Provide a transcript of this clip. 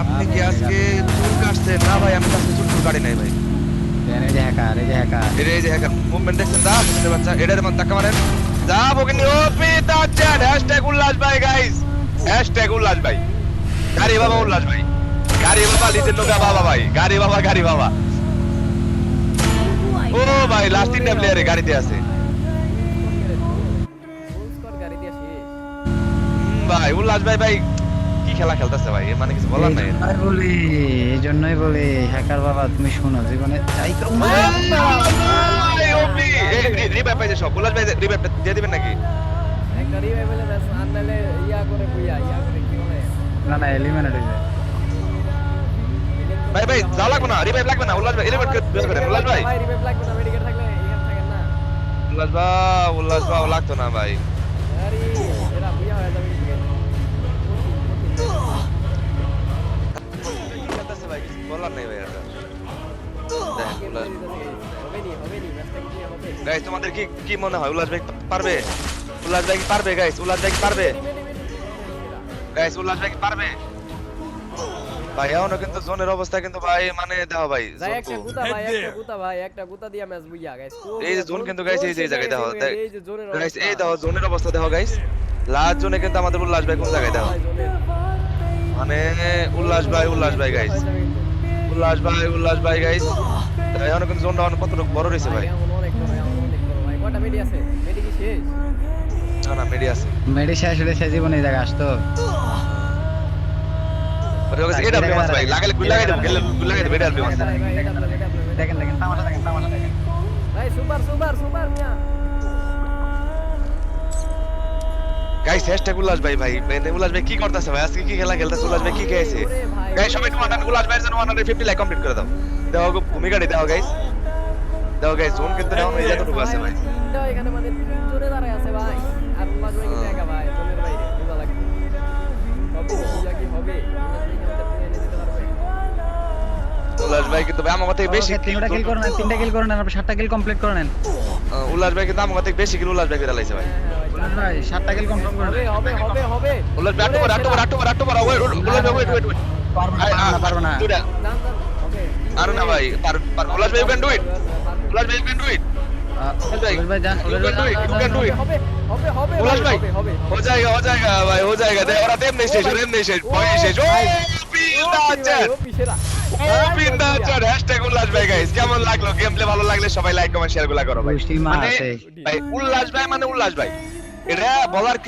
আপনি কি আজকে চুল কাটছেন না ভাই আমি আজকে চুল কাটি নাই ভাই। এই যে হ্যাকার এই যে হ্যাকার এই যে হ্যাকার মুভমেন্ট দেখছেন? দা বুঝতে বাচ্চা এটার মধ্যে টাকা মারেন। যা বকিনি ওপি হ্যাশট্যাগ উল্লাস ভাই গাইস হ্যাশট্যাগ উল্লাস ভাই। গাড়ি বাবা উল্লাস ভাই। গাড়ি বাবা লোকা বাবা ভাই। গাড়ি বাবা গাড়ি বাবা। ও ভাই লাস্ট তিনটা প্লেয়ারে গাড়িতে আছে। ভাই উল্লাস ভাই ভাই। কি খেলা খেলতেছে ভাই? এর মানে কিছু বলার নাই। বলি এই জন্যই বলি হ্যাকার বাবা তুমি শোনো জীবনে চাই তো ভাই, রিভাইভ পাইছে সব উল্লাস ভাই রিভাইভ দিয়ে দিবেন নাকি? না না এলিমিনেট হয়ে যায়। ভাই ভাই যাওয়া লাগবে না রিভাইভ লাগবে না উল্লাস ভাই রিভাইভ বের করেন উল্লাস ভাই। উল্লাস ভাই উল্লাস ভাই লাগতো না ভাই। নাই ভাই এটা। গাইস তোমাদের কি কি মনে হয়? উল্লাস ভাই পারবে? উল্লাস ভাই কি পারবে গাইস উল্লাস ভাই কি পারবে? গাইস উল্লাস ভাই কি পারবে? ভাই এখনও কিন্তু জোনের অবস্থা কিন্তু ভাই মানে দাও ভাই ভাই জোন একটা গুতা ভাই একটা গুতা ভাই একটা গুতা দিয়া ম্যাচ বুইয়া গাইস এই যে জোন কিন্তু গাইস এই যে জায়গায় দেখো এই যে জোনের গাইস এই দেখো জোনের অবস্থা দেখো গাইস লাস্ট জোনে কিন্তু আমাদের উল্লাস ভাই কোন জায়গায় দেখো মানে উল্লাস ভাই উল্লাস ভাই গাইস উল্লাস ভাই উল্লাস ভাই গাইস এখন কিন্তু জোনটা অনেক কতটুকু বড় রয়েছে ভাই? কয়টা মেডি আছে? মেডি কি শেষ? না না মেডি আছে। মেডি শেষ হলে সে জীবনে এই জায়গায় আসতো। এটা আপনি ভাই লাগালে গুল লাগাই দেব গেলে গুল লাগাই দেব এটা ভাই ভাই আপনার দেখেন দেখেন তামাশা দেখেন তামাশা দেখেন। ভাই সুপার সুপার সুপার মিয়া। গাইস হ্যাশট্যাগ উল্লাস ভাই ভাই মানে উল্লাস ভাই কি করতেছে ভাই? আজকে কি খেলা খেলতেছে উল্লাস ভাই কি খেয়েছে? গাইস সবাই একটু ওয়ান উল্লাস ভাইয়ের জন্য 150 লাইক কমপ্লিট করে দাও। দাও গো ভূমিকাটি দাও গাইস দাও গাইস জোন কিন্তু এখন এই যতটুকু আছে ভাই এখানে মানে জোরে দাঁড়ায় আছে ভাই। আর উল্লাস ভাই কিন্তু একা ভাই জোনের বাইরে বোঝা লাগবে বুঝা কি হবে উল্লাস ভাই কিন্তু ভাই আমার থেকে বেশি তিনটা কিল করে নেন তিনটা কিল করে নেন আপনি সাতটা কিল কমপ্লিট করে নেন। উল্লাস ভাই কিন্তু আমার থেকে বেশি কিলো উল্লাস ভাই করে লাইছে ভাই বলুন ভাই সাতটা কিল কনফার্ম করে হবে নেন হবে হবে হবে উল্লাস ভাই আটটো আটটো আটটো আটটো আটটো ওয়েট উল্লাস ভাই ওয়েট ওয়েট ওয়েট পারবো না পারবো না পারবো না দুটা জান জান হবে আরে না ভাই পার পার উল্লাস ভাই ইউ ক্যান ডু ইট উল্লাস ভাই you can do it ah, Ullas ভাই যান উল্লাস ভাই You can do it, you can do যান, it. হবে হবে হবে उल्लास भाई হবে হবে हो जाएगा हो जाएगा भाई हो जाएगा दे और तेम नहीं स्टेशन तेम नहीं स्टेशन भाई स्टेशन ओ পিন্দা উল্লাস ভাই গাইস কেমন লাগল? গেম প্লে ভালো লাগলে সবাই লাইক কমেন্ট শেয়ারগুলা করো ভাই। মানে। ভাই উল্লাস ভাই মানে উল্লাস ভাই। এটা বলার কিছু